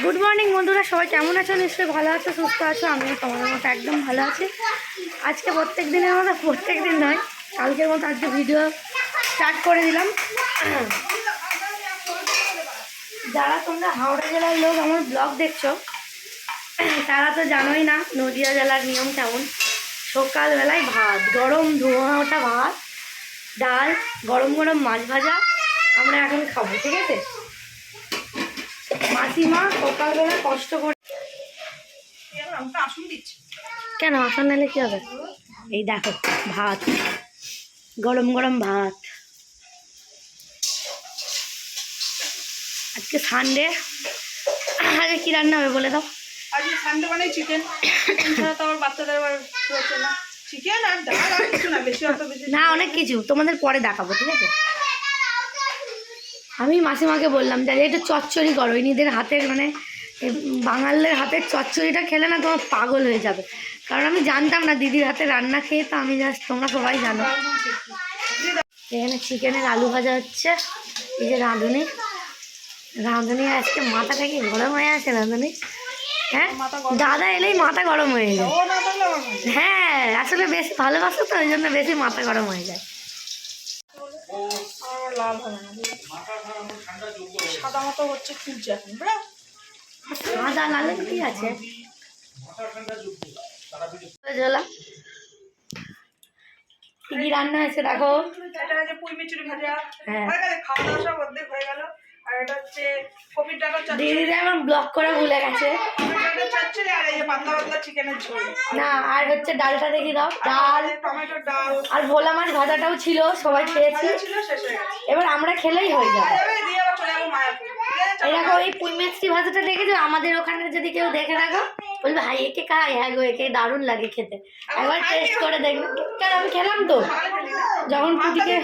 Good morning বন্ধুরা। সবাই কেমন আছো? নিশ্চয়ই ভালো আছো, সুস্থ আছো। আমিও তোমাদের মতো একদম ভালো আছি। আজকে প্রত্যেক দিনের মতো প্রত্যেক দিন নয়, কালকের মতো আজকে ভিডিও স্টার্ট করে দিলাম। যারা তোমরা হাওড়া জেলার লোক, আমার ব্লগ দেখছ, তারা তো জানোই না নদিয়া জেলার নিয়ম কেমন। সকালবেলায় ভাত, গরম ধোঁয়া ওঠা ভাত, ডাল, গরম গরম মাছ ভাজা আমরা এখন খাব, ঠিক আছে? মাসিমা সকালবেলা কষ্ট করে কেন? আসন নালে কি হবে? এই দেখো ভাত। গরম গরম ভাত। আজকে সানডে আজকে কি রান্না হবে বলে দাও। আজকে সানডে মানে চিকেন চিকেন ছাড়া তো আমার বাচ্চাদের আবার চিকেন আর ডাল আর কিছু না বেশি অত বেশি না অনেক কিছু। তোমাদের পরে দেখাবো ঠিক আছে? আমি মাসিমাকে বললাম যে এটা চচ্চড়ি করো। নিজের হাতের মানে এ বাঙালির হাতের চচ্চড়িটা খেলে না তোমার পাগল হয়ে যাবে। কারণ আমি জানতাম না দিদির হাতে রান্না খেয়ে তো আমি জাস্ট তোমরা সবাই জানো। এখানে চিকেনের আলু ভাজা হচ্ছে এই যে রাঁধুনি। রাঁধুনি আজকে মাথাটা কি গরম হয়ে আছে রাঁধুনি। হ্যাঁ? দাদা এলেই মাথা গরম হয়ে যায়। হ্যাঁ আসলে বেশি ভালোবাসো তো ওই জন্য বেশি মাথা গরম হয়ে যায়। লাভ হবে না। সাদা মতো হচ্ছে খুলছে এখন বুঝলা? সাদা লালে কি আছে? কি রান্না হয়েছে দেখো? এটা হচ্ছে পুঁই মিচুরি ভাজা। হ্যাঁ। খাওয়া দাওয়া সব অর্ধেক হয়ে গেল। আর এটা হচ্ছে কপির চচ্চড়ি দিদিরা আমার ব্লক করা ভুলে গেছে। চচ্চড়ি আর এই যে পাতলা পাতলা চিকেনের ঝোল। না আর হচ্ছে ডালটা দেখি দাও? ডাল। টমেটো ডাল। আর ভোলা মাছ ভাজাটাও ছিল সবাই খেয়েছি। ভাজা ছিল শেষ হয়ে গেছে। এবার আমরা খেলেই হয়ে যাবে। আছে? এই দেখো এই পুঁই মিষ্টি ভাজাটা দেখেছ? আমাদের ওখানে যদি কেউ দেখে থাকো বলবে হাই একে খাই হ্যাঁ গো একে দারুণ লাগে খেতে। একবার টেস্ট করে দেখবে। কারণ আমি খেলাম তো। যখন পুটিকে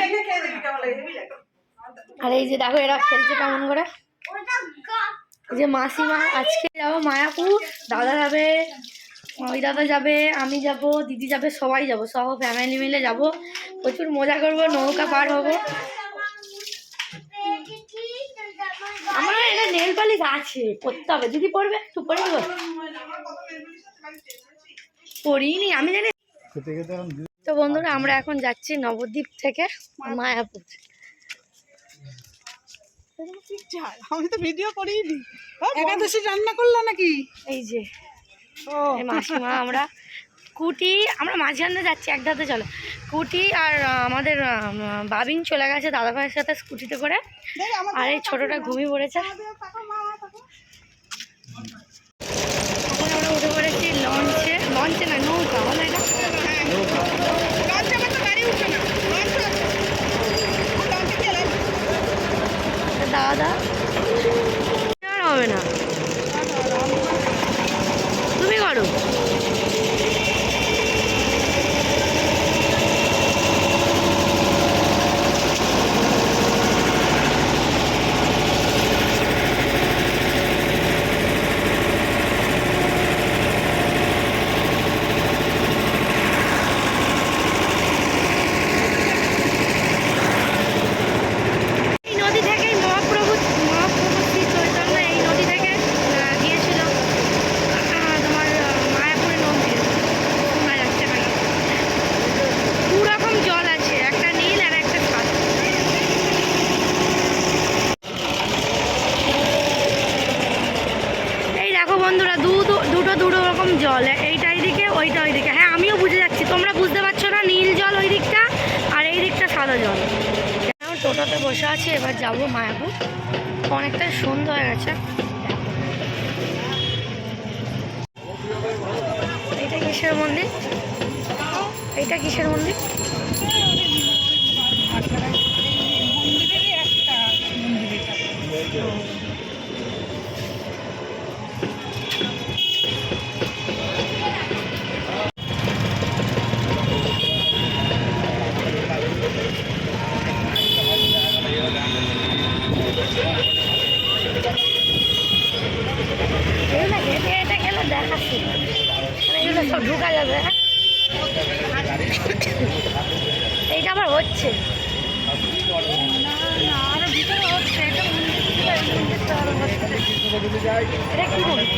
আর এই যে দেখো এরা খেলছে কেমন করে। যে মাসিমা আজকে যাব মায়াপুর দাদা যাবে ওই দাদা যাবে আমি যাব দিদি যাবে সবাই যাব সহ ফ্যামিলি মিলে যাব। প্রচুর মজা করব নৌকা পার হব। আমার এটা নেল পালিশ আছে পরতে হবে। দিদি পড়বে একটু পরে দেবো। পড়িনি আমি জানি তো বন্ধুরা আমরা এখন যাচ্ছি নবদ্বীপ থেকে মায়াপুর। আমি তো ভিডিও করিনি একাদশী রান্না করলা নাকি? এই যে। ও। মাসিমা আমরা কুটি আমরা মাঝখানে যাচ্ছি এক ধাতে চলো। কুটি আর আমাদের বাবিন চলে গেছে দাদা ভাইয়ের সাথে স্কুটিতে করে। আর এই ছোটটা ঘুমিয়ে পড়েছে। এখন আমরা উঠে পড়েছি লঞ্চে। লঞ্চে না নৌকা বলো এটা লঞ্চে আমার তো গাড়ি উঠছে না লঞ্চ আছে লঞ্চে গেলে দাদা? আর হবে না তুমি করো এই নদী থেকেই মহাপ্রভু মহাপ্রভু শ্রী চৈতন্য এই নদী থেকে আহ, গিয়েছিল আহ, তোমার আহ, মায়াপুরের মন্দির শোনা যাচ্ছে নাকি দু রকম জল আছে একটা নীল আর একটা সাদা এই দেখো বন্ধুরা দু দু- দুটো দুটো রকম জল এইটা এইদিকে ওইটা ওইদিকে হ্যাঁ আমিও বুঝে যাচ্ছি তোমরা বুঝতে পারছ না নীল জল ওই দিকটা আর জল এখন টোটোতে বসে আছি, এবার যাব মায়াপুর। অনেকটাই সন্ধ্যা হয়ে গেছে। এটা কিসের মন্দির? এটা কিসের মন্দির? যাবে এইটা আবার হচ্ছে। না আরও ভিতরে হচ্ছে এটা মন্দির ছিল, এই মন্দিরটা আরও হচ্ছে। এটা কি বলব?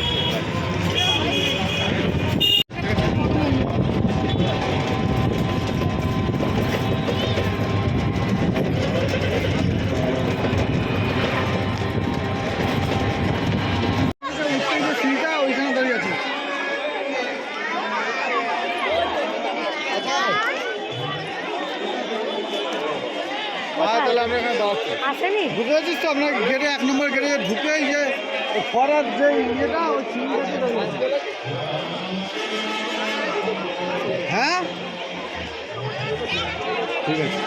তাহলে আমরা এখানে দাঁড়াচ্ছি। আসেনি? ঢুকে গেছিস তো? আপনার গেটে এক নম্বর গেটে ঢুকেই যে খরার যে ইয়েটা ওই। হ্যাঁ? ঠিক আছে।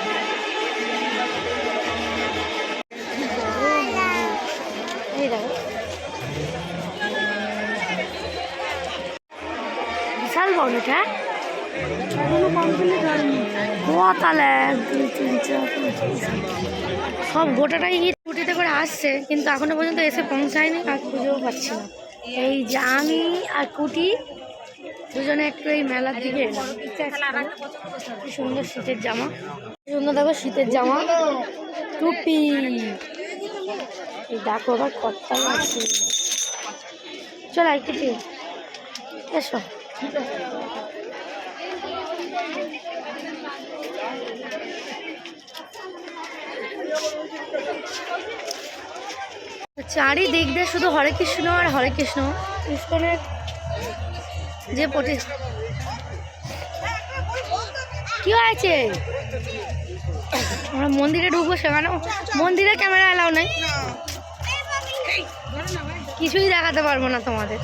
বিশাল বড় এটা এখনও কমপ্লিট হয়নি দুই তিন চার। সব গোটাটাই স্কুটিতে করে আসছে, কিন্তু এখনও পর্যন্ত এসে পৌঁছায়নি, আর খুঁজেও পাচ্ছি না। এই আমি আর কুটি দুজনে একটু এই মেলার দিকে সুন্দর শীতের জামা। সুন্দর দেখো শীতের জামা। টুপি। দেখো আবার কর্তা আছে চল কিছু এসো। চারিদিক দিয়ে শুধু হরে কৃষ্ণ আর হরে কৃষ্ণ। ইস্কনের যে পটি কি হয়েছে? আমরা মন্দিরে ঢুকবো সেখানেও মন্দিরে ক্যামেরা এলাও নাই। কিছুই দেখাতে পারব না তোমাদের।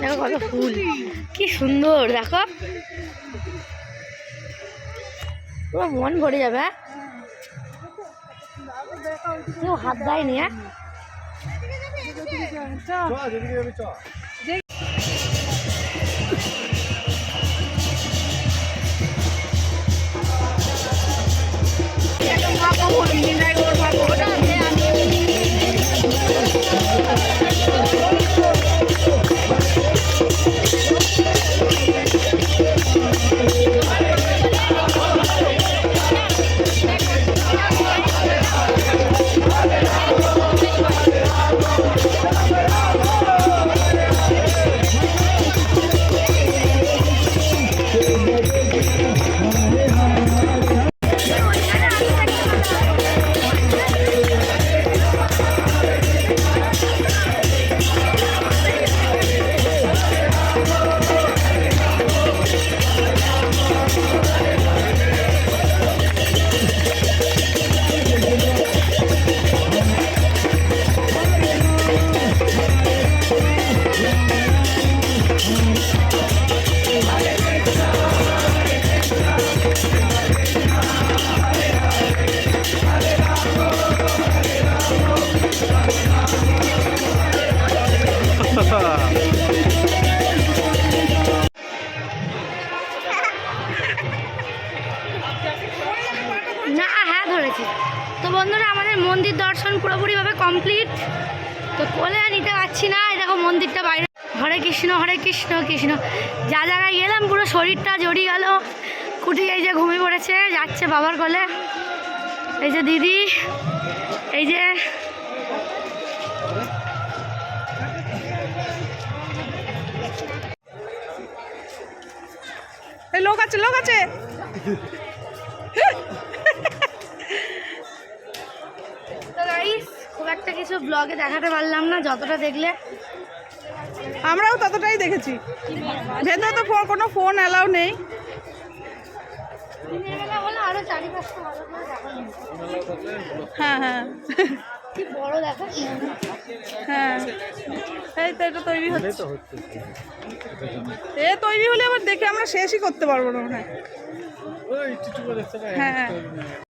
দেখো কত ফুল। কি সুন্দর, দেখো। পুরো মন ভরে যাবে হ্যাঁ? কেউ হাত দেয়নি হ্যাঁ তো কোলে নিতে পারছি না। দেখো মন্দিরটা বাইরে। হরে কৃষ্ণ হরে কৃষ্ণ কৃষ্ণ। যা জায়গায় গেলাম, পুরো শরীরটা জড়িয়ে গেল। কুটি এই যে ঘুমিয়ে পড়েছে, যাচ্ছে বাবার কোলে। এই যে দিদি, এই যে লোক আছে লোক আছে। ব্লগে দেখাতে পারলাম না যতটা দেখলে। আমরাও ততটাই দেখেছি। ভেতরে তো ফোন কোনো ফোন অ্যালাউ নেই। হ্যাঁ হ্যাঁ। কি বড় দেখো। হ্যাঁ। এই তো এটা তৈরি হচ্ছে। তো এ তৈরি হলে আবার দেখে আমরা শেষই করতে পারব না মনে হয়। হ্যাঁ।